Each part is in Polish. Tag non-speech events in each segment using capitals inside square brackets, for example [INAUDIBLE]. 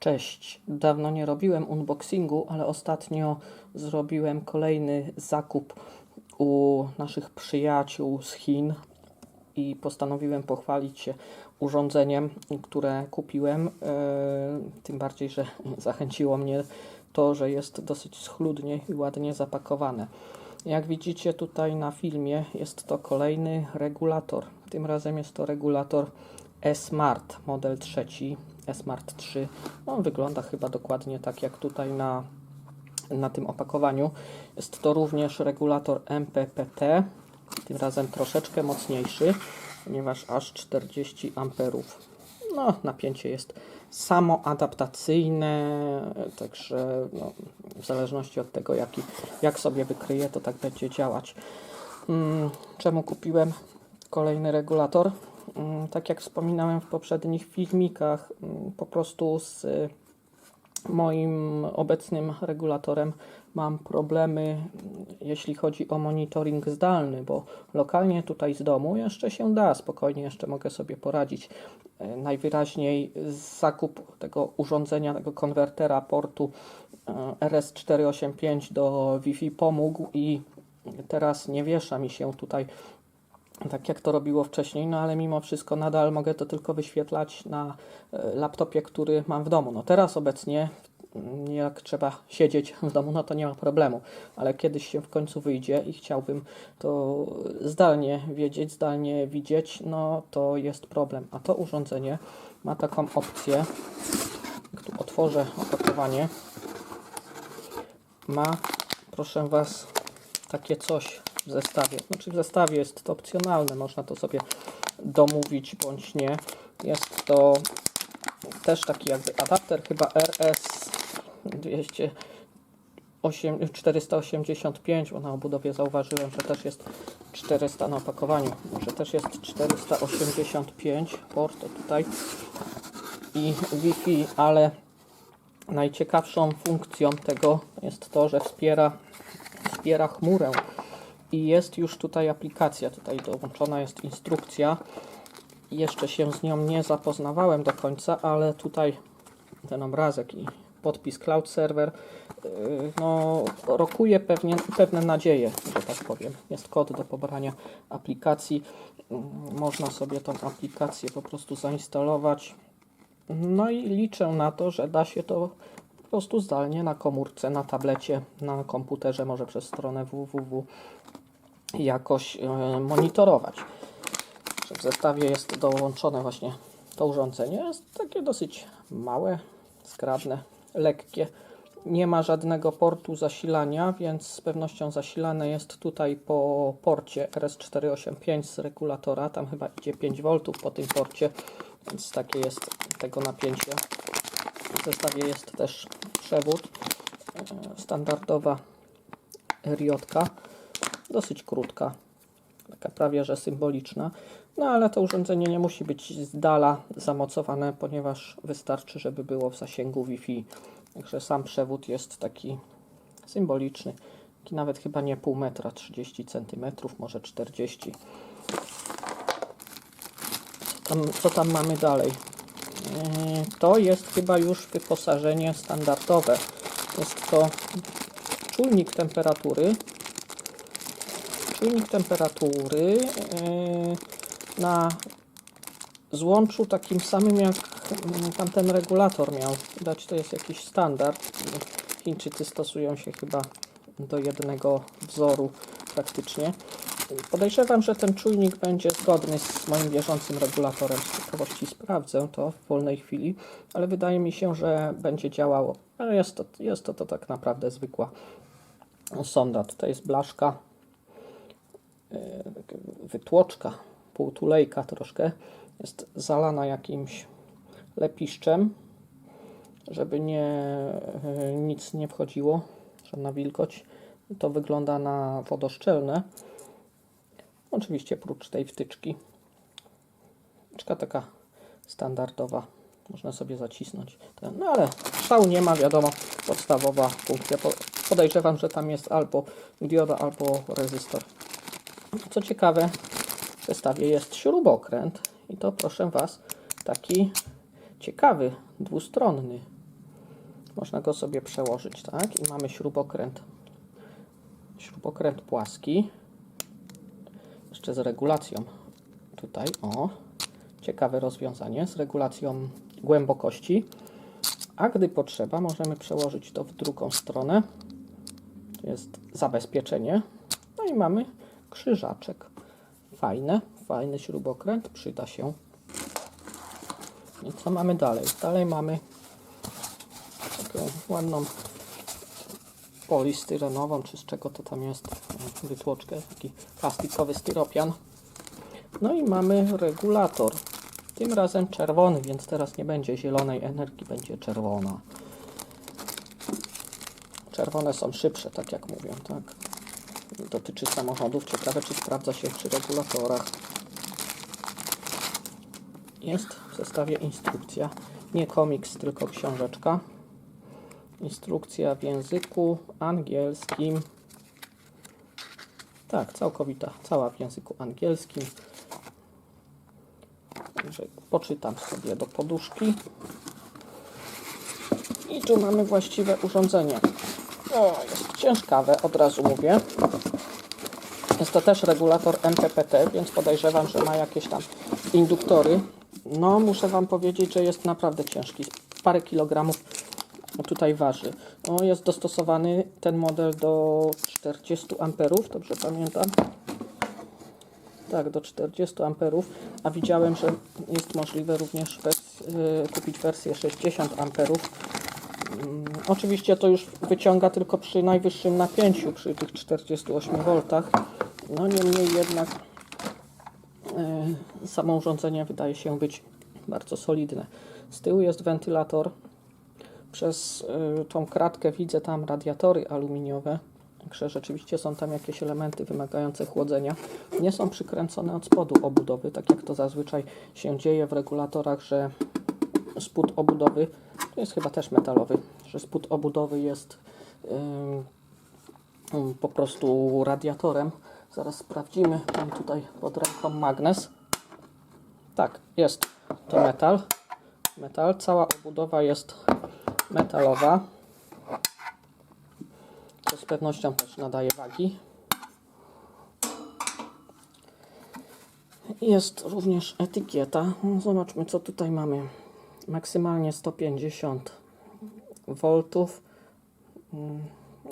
Cześć. Dawno nie robiłem unboxingu, ale ostatnio zrobiłem kolejny zakup u naszych przyjaciół z Chin i postanowiłem pochwalić się urządzeniem, które kupiłem. Yy, Tym bardziej, że [LAUGHS] zachęciło mnie to, że jest dosyć schludnie i ładnie zapakowane. Jak widzicie tutaj na filmie, jest to kolejny regulator. Tym razem jest to regulator E-Smart, model trzeci, E-Smart 3. On wygląda chyba dokładnie tak jak tutaj na, na tym opakowaniu. Jest to również regulator MPPT, tym razem troszeczkę mocniejszy, ponieważ aż 40 amperów. No, napięcie jest samoadaptacyjne, także no, w zależności od tego, jaki, jak sobie wykryje, to tak będzie działać. Mm, Czemu kupiłem kolejny regulator? Mm, Tak jak wspominałem w poprzednich filmikach, mm, po prostu z moim obecnym regulatorem mam problemy, mm, jeśli chodzi o monitoring zdalny, bo lokalnie tutaj z domu jeszcze się da, spokojnie jeszcze mogę sobie poradzić. E, Najwyraźniej zakup tego urządzenia, tego konwertera portu e, RS485 do Wi-Fi pomógł i teraz nie wiesza mi się tutaj tak jak to robiło wcześniej, no ale mimo wszystko nadal mogę to tylko wyświetlać na e, laptopie, który mam w domu. No teraz obecnie, mm, jak trzeba siedzieć w domu, no to nie ma problemu, ale kiedyś się w końcu wyjdzie i chciałbym to zdalnie wiedzieć, zdalnie widzieć, no to jest problem. A to urządzenie ma taką opcję, tu otworzę opakowanie, ma, proszę Was, takie coś w zestawie. Znaczy w zestawie jest to opcjonalne, można to sobie domówić bądź nie. Jest to też taki jakby adapter, chyba RS 200 8, 485, bo na obudowie zauważyłem, że też jest 400 na opakowaniu, że też jest 485 port tutaj i Wi-Fi, ale najciekawszą funkcją tego jest to, że wspiera, wspiera chmurę i jest już tutaj aplikacja, tutaj dołączona jest instrukcja. Jeszcze się z nią nie zapoznawałem do końca, ale tutaj ten obrazek i podpis Cloud Server yy, no, rokuje pewnie, pewne nadzieje, że tak powiem. Jest kod do pobrania aplikacji. Yy, Można sobie tą aplikację po prostu zainstalować. No i liczę na to, że da się to po prostu zdalnie na komórce, na tablecie, na komputerze, może przez stronę www jakoś e, monitorować. W zestawie jest dołączone właśnie to urządzenie. Jest takie dosyć małe, zgrabne, lekkie. Nie ma żadnego portu zasilania, więc z pewnością zasilane jest tutaj po porcie RS485 z regulatora. Tam chyba idzie 5 V po tym porcie, więc takie jest tego napięcie. W zestawie jest też przewód, e, standardowa riotka dosyć krótka, taka prawie że symboliczna. No ale to urządzenie nie musi być z dala zamocowane, ponieważ wystarczy, żeby było w zasięgu Wi-Fi. Także sam przewód jest taki symboliczny. Taki nawet chyba nie pół metra, 30 cm, może 40 co tam, co tam mamy dalej? Yy, To jest chyba już wyposażenie standardowe. Jest to czujnik temperatury, czujnik temperatury yy, na złączu takim samym jak mm, tamten regulator miał. Widać, to jest jakiś standard. Chińczycy stosują się chyba do jednego wzoru praktycznie. Podejrzewam, że ten czujnik będzie zgodny z moim bieżącym regulatorem. Z ciekawości sprawdzę to w wolnej chwili, ale wydaje mi się, że będzie działało. Jest to, jest to, to tak naprawdę zwykła sonda. Tutaj jest blaszka e, wytłoczka, półtulejka troszkę, jest zalana jakimś lepiszczem, żeby nie, e, nic nie wchodziło, żadna wilgoć. To wygląda na wodoszczelne. Oczywiście prócz tej wtyczki. Wtyczka taka standardowa. Można sobie zacisnąć. No ale szału nie ma, wiadomo, podstawowa funkcja. Po- Podejrzewam, że tam jest albo dioda, albo rezystor. Co ciekawe, w zestawie jest śrubokręt i to proszę Was taki ciekawy, dwustronny. Można go sobie przełożyć, tak? I mamy śrubokręt. Śrubokręt płaski. Jeszcze z regulacją. Tutaj, o. Ciekawe rozwiązanie z regulacją głębokości. A gdy potrzeba, możemy przełożyć to w drugą stronę. To jest zabezpieczenie. No i mamy krzyżaczek. Fajne, fajny śrubokręt, przyda się. I co mamy dalej? Dalej mamy taką ładną polistyrenową, czy z czego to tam jest, wytłoczkę, taki plastikowy styropian. No i mamy regulator. Tym razem czerwony, więc teraz nie będzie zielonej energii, będzie czerwona. Czerwone są szybsze, tak jak mówią, tak? Dotyczy samochodów. Ciekawe, czy sprawdza się przy regulatorach. Jest w zestawie instrukcja. Nie komiks, tylko książeczka. Instrukcja w języku angielskim. Tak, całkowita, cała w języku angielskim. Także poczytam sobie do poduszki. I tu mamy właściwe urządzenie. O, jest ciężkawe, od razu mówię. Jest to też regulator MPPT, więc podejrzewam, że ma jakieś tam induktory. No, muszę Wam powiedzieć, że jest naprawdę ciężki. Parę kilogramów tutaj waży. No, jest dostosowany ten model do 40 amperów, dobrze pamiętam. Tak, do 40 amperów, a widziałem, że jest możliwe również y, kupić wersję 60 amperów. Mm, Oczywiście to już wyciąga tylko przy najwyższym napięciu, przy tych 48 V. No niemniej jednak y, samo urządzenie wydaje się być bardzo solidne. Z tyłu jest wentylator. Przez y, tą kratkę widzę tam radiatory aluminiowe. Także rzeczywiście są tam jakieś elementy wymagające chłodzenia. Nie są przykręcone od spodu obudowy, tak jak to zazwyczaj się dzieje w regulatorach, że spód obudowy, to jest chyba też metalowy, że spód obudowy jest ym, po prostu radiatorem. Zaraz sprawdzimy. Mam tutaj pod ręką magnes. Tak, jest to metal. Metal. Cała obudowa jest metalowa. To z pewnością też nadaje wagi. Jest również etykieta. Zobaczmy, co tutaj mamy. Maksymalnie 150 V.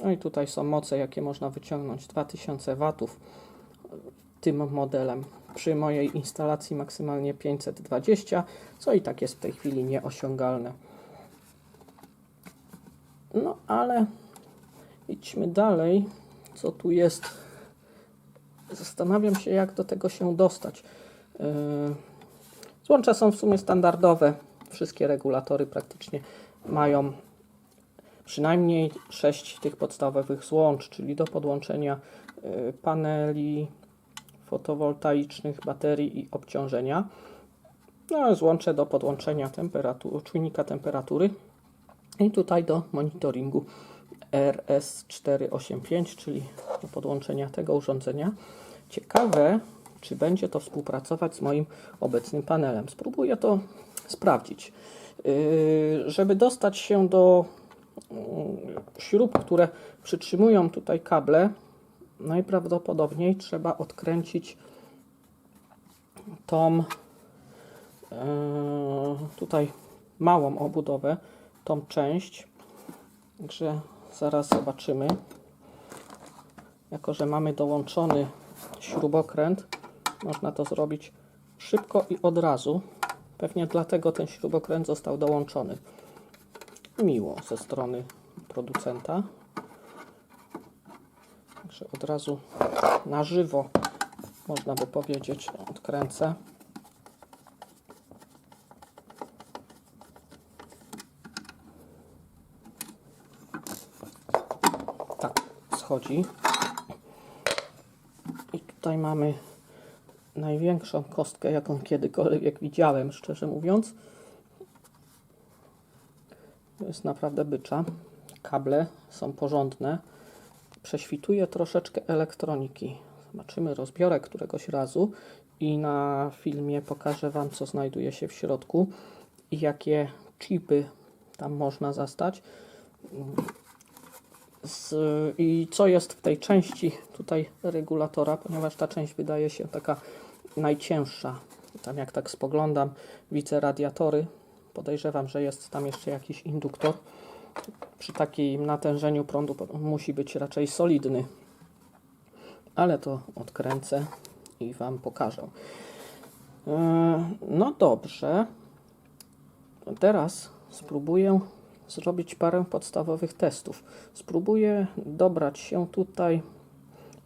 No i tutaj są moce, jakie można wyciągnąć. 2000 W tym modelem. Przy mojej instalacji maksymalnie 520, co i tak jest w tej chwili nieosiągalne. No ale idźmy dalej. Co tu jest? Zastanawiam się, jak do tego się dostać. Yy, Złącza są w sumie standardowe. Wszystkie regulatory praktycznie mają przynajmniej 6 tych podstawowych złącz, czyli do podłączenia yy, paneli fotowoltaicznych, baterii i obciążenia. No, złącze do podłączenia czujnika temperatury i tutaj do monitoringu RS485, czyli do podłączenia tego urządzenia. Ciekawe, czy będzie to współpracować z moim obecnym panelem. Spróbuję to sprawdzić. Yy, żeby dostać się do yy, śrub, które przytrzymują tutaj kable, najprawdopodobniej trzeba odkręcić tą yy, tutaj małą obudowę, tą część. Także zaraz zobaczymy. Jako, że mamy dołączony śrubokręt, można to zrobić szybko i od razu. Pewnie dlatego ten śrubokręt został dołączony. Miło ze strony producenta. Także od razu na żywo, można by powiedzieć, odkręcę. Tak, schodzi. I tutaj mamy największą kostkę, jaką kiedykolwiek widziałem, szczerze mówiąc. To jest naprawdę bycza. Kable są porządne. Prześwituje troszeczkę elektroniki. Zobaczymy, rozbiorę któregoś razu i na filmie pokażę Wam, co znajduje się w środku i jakie chipy tam można zastać. Z, I co jest w tej części tutaj regulatora, ponieważ ta część wydaje się taka najcięższa. Tam jak tak spoglądam, widzę radiatory. Podejrzewam, że jest tam jeszcze jakiś induktor. Przy takim natężeniu prądu musi być raczej solidny. Ale to odkręcę i Wam pokażę. E, No dobrze. Teraz spróbuję zrobić parę podstawowych testów. Spróbuję dobrać się tutaj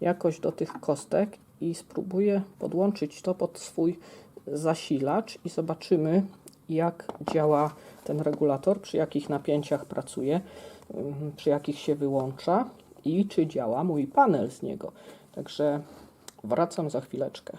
jakoś do tych kostek i spróbuję podłączyć to pod swój zasilacz i zobaczymy jak działa ten regulator, przy jakich napięciach pracuje, ym, przy jakich się wyłącza i czy działa mój panel z niego. Także wracam za chwileczkę.